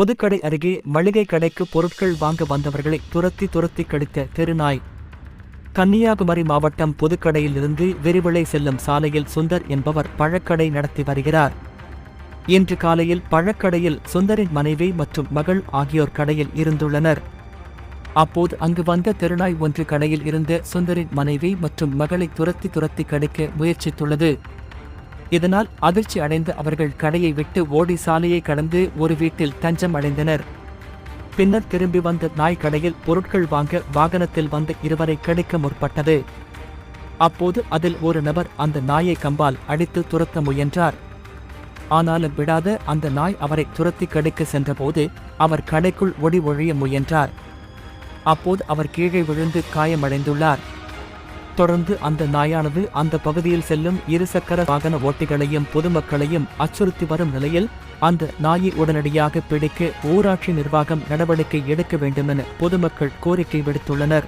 பொதுக்கடை அருகே மளிகை கடைக்கு பொருட்கள் வாங்க வந்தவர்களை துரத்தி துரத்தி கடித்த தெருநாய். கன்னியாகுமரி மாவட்டம் புதுக்கடையில் இருந்து விரிவிளை செல்லும் சாலையில் சுந்தர் என்பவர் பழக்கடை நடத்தி வருகிறார். இன்று காலையில் பழக்கடையில் சுந்தரின் மனைவி மற்றும் மகள் ஆகியோர் கடையில் இருந்துள்ளனர். அப்போது அங்கு வந்த தெருநாய் ஒன்று கடையில் இருந்த சுந்தரின் மனைவி மற்றும் மகளை துரத்தி துரத்தி கடிக்க முயற்சித்துள்ளது. இதனால் அதிர்ச்சி அடைந்த அவர்கள் கடையை விட்டு ஓடி சாலையை கடந்து ஒரு வீட்டில் தஞ்சம் அடைந்தனர். பின்னர் திரும்பி வந்த நாய் கடையில் பொருட்கள் வாங்க வாகனத்தில் வந்த இருவரை கிடைக்க முற்பட்டது. அப்போது அதில் ஒரு நபர் அந்த நாயை கம்பால் அடித்து துரத்த முயன்றார். ஆனாலும் விடாத அந்த நாய் அவரை துரத்தி கடைக்கு சென்றபோது அவர் கடைக்குள் ஒடி ஒழிய முயன்றார். அப்போது அவர் கீழே விழுந்து காயமடைந்துள்ளார். தொடர்ந்து அந்த நாயானது அந்த பகுதியில் செல்லும் இருசக்கர வாகன ஓட்டிகளையும் பொதுமக்களையும் அச்சுறுத்தி வரும் நிலையில் அந்த நாயை உடனடியாக பிடிக்க ஊராட்சி நிர்வாகம் நடவடிக்கை எடுக்க வேண்டுமென பொதுமக்கள் கோரிக்கை விடுத்துள்ளனர்.